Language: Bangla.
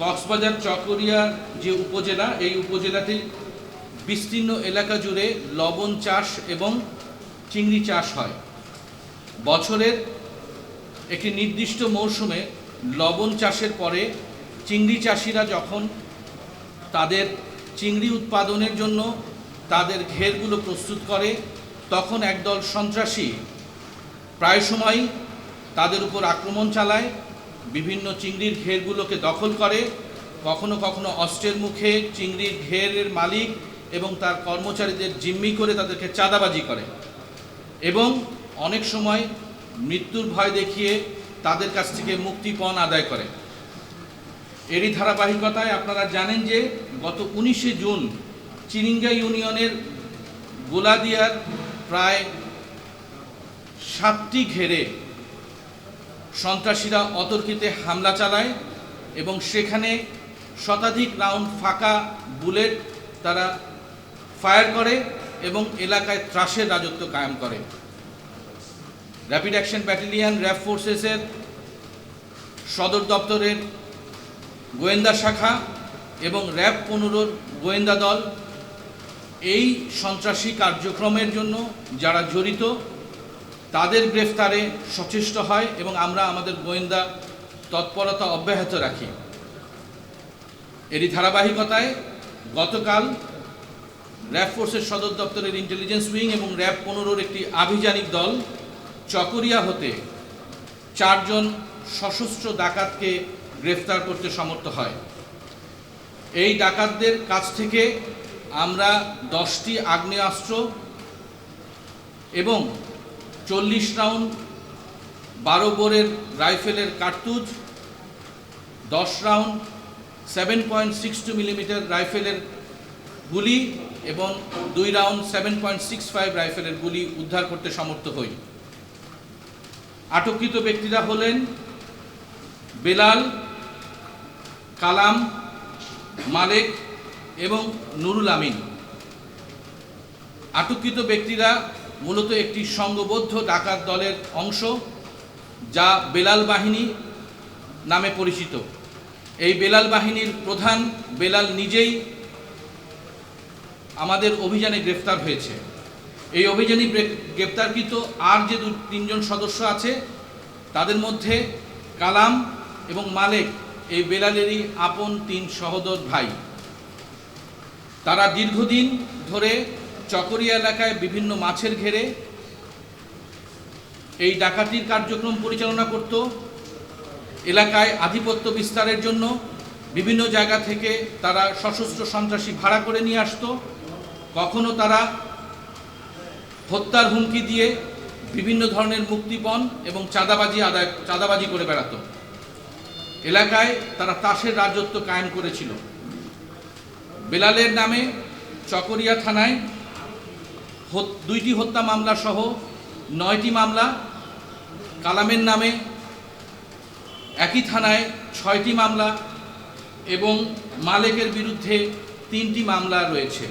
কক্সবাজার চকরিয়া যে উপজেলা, এই উপজেলাতে বিস্তীর্ণ এলাকা জুড়ে লবণ চাষ এবং চিংড়ি চাষ হয়। বছরের একটি নির্দিষ্ট মৌসুমে লবণ চাষের পরে চিংড়ি চাষিরা যখন তাদের চিংড়ি উৎপাদনের জন্য তাদের ঘেরগুলো প্রস্তুত করে, তখন একদল সন্ত্রাসী প্রায় সময় তাদের উপর আক্রমণ চালায়। বিভিন্ন চিংড়ির ঘেরগুলোকে দখল করে, কখনো কখনো অস্ত্রের মুখে চিংড়ির ঘেরের মালিক এবং তার কর্মচারীদের জিম্মি করে তাদেরকে চাঁদাবাজি করে। এবং অনেক সময় মৃত্যুর ভয় দেখিয়ে তাদের কাছ থেকে মুক্তিপণ আদায় করে। এরই ধারাবাহিকতায় আপনারা জানেন যে গত উনিশে জুন চিরিঙ্গা ইউনিয়নের গোলাদিয়ার প্রায় সাতটি ঘেরে সন্ত্রাসীরা অতর্কিতে হামলা চালায় এবং সেখানে শতাধিক রাউন্ড ফাঁকা বুলেট তারা ফায়ার করে এবং এলাকায় ত্রাসের রাজত্ব কায়েম করে। র্যাপিড অ্যাকশন ব্যাটালিয়ন র্যাব ফোর্সেসের সদর দপ্তরের গোয়েন্দা শাখা এবং র্যাব পনেরোর গোয়েন্দা দল এই সন্ত্রাসী কার্যক্রমের জন্য যারা জড়িত তাদের গ্রেফতারে সচেষ্ট হয় এবং আমরা আমাদের গোয়েন্দা তৎপরতা অব্যাহত রাখি। এরই ধারাবাহিকতায় গতকাল র্যাব ফোর্সের সদর দপ্তরের ইন্টেলিজেন্স উইং এবং র্যাব পনেরোর একটি আভিযানিক দল চকরিয়া হতে চারজন সশস্ত্র ডাকাতকে গ্রেফতার করতে সমর্থ হয়। এই ডাকাতদের কাছ থেকে আমরা দশটি আগ্নেয়াস্ত্র এবং চল্লিশ রাউন্ড, বারো বোরের রাইফেলের কার্তুজ, দশ round, seven point six two millimetre রাইফেলের গুলি এবং দুই round, seven point six five রাইফেলের গুলি উদ্ধার করতে সমর্থ হই। আটককৃত ব্যক্তিরা হলেন বেলাল, কালাম, মালেক এবং নুরুল আমিন। আটককৃত ব্যক্তিরা মূলত একটি সংঘবদ্ধ ডাকাত দলের অংশ, যা বেলাল বাহিনী নামে পরিচিত। এই বেলাল বাহিনীর প্রধান বেলাল নিজেই আমাদের অভিযানে গ্রেফতার হয়েছে। এই অভিযানে গ্রে- গ্রেপ্তারকৃত আর যে দু তিনজন সদস্য আছে, তাদের মধ্যে কালাম এবং মালেক, এই বেলালেরই আপন তিন সহোদর ভাই। তারা দীর্ঘদিন ধরে চকরিয়া এলাকায় বিভিন্ন মাছের ঘেরে এই ডাকাতির কার্যক্রম পরিচালনা করত। এলাকায় আধিপত্য বিস্তারের জন্য বিভিন্ন জায়গা থেকে তারা সশস্ত্র সন্ত্রাসী ভাড়া করে নিয়ে আসতো। কখনো তারা হত্যার হুমকি দিয়ে বিভিন্ন ধরনের মুক্তিপণ এবং চাঁদাবাজি আদায়, চাঁদাবাজি করে বেড়াতো। এলাকায় তারা তাসের রাজত্ব কায়েম করেছিল। বেলালের নামে চকরিয়া থানায় দুইটি হত্যা মামলা সহ নয়টি মামলা কালামের নামে, একই থানায় ছয়টি মামলা এবং মালেকের বিরুদ্ধে তিনটি মামলা রয়েছে।